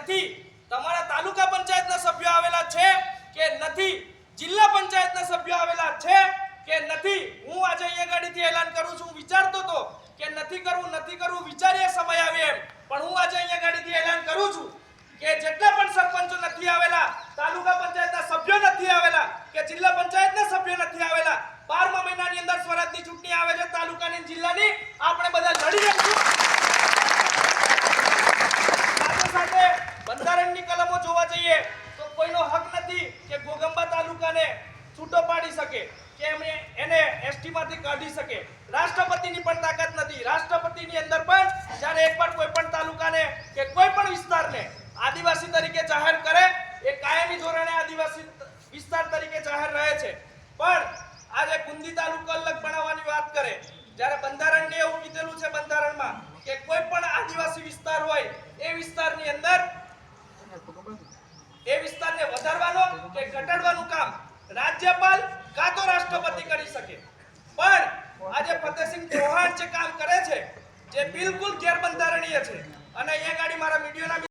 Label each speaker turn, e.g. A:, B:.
A: નથી. તમારા તાલુકા પંચાયતના સભ્યો આવેલા છે કે નથી? જિલ્લા પંચાયતના સભ્યો આવેલા છે કે નથી? હું આજે અહીંયા ગાડીથી એલાન કરું છું. વિચારતો તો કે નથી કરવું નથી કરવું વિચારીએ સમય આવે એમ. પણ હું આજે અહીંયા ગાડીથી એલાન કરું છું કે જેટલા પણ સરપંચો નથી આવેલા, તાલુકા પંચાયતના સભ્યો નથી આવેલા, કે જિલ્લા પંચાયતના સભ્યો નથી આવેલા, બારમા મહિનાની અંદર સ્વરાજની ચૂંટણી આવે છે, તાલુકાની જિલ્લાની, આપણે બધા લડીએ જોવા જઈએ તો કોઈનો હક નથી કે ગોગંબા તાલુકાને છૂટો પાડી શકે, કે એમને એને એસટીમાંથી કાઢી શકે. રાષ્ટ્રપતિની પણ તાકાત નથી. રાષ્ટ્રપતિની અંદર પણ જ્યારે પણ કોઈ પણ તાલુકાને કે કોઈ પણ વિસ્તારને આદિવાસી તરીકે જાહેર કરે, એ કાયમી ધોરણે આદિવાસી વિસ્તાર તરીકે જાહેર રહે છે પણ આજે ગુંદી તાલુકો અલગ બનાવવાની વાત કરે જ્યારે બંધારણને એવું કીધેલું છે બંધારણમાં કે કોઈ પણ આદિવાસી વિસ્તાર હોય એ વિસ્તારની અંદર એ વિસ્તારને વધારવાનો કે ઘટાડવાનું કામ રાજ્યપાલ કાં તો રાષ્ટ્રપતિ કરી શકે. પણ આજે ફતેહસિંહ ચૌહાણ જે કામ કરે છે, જે બિલકુલ ગેરબંધારણીય છે. અને અહીંયા ગાડી મારા મીડિયાના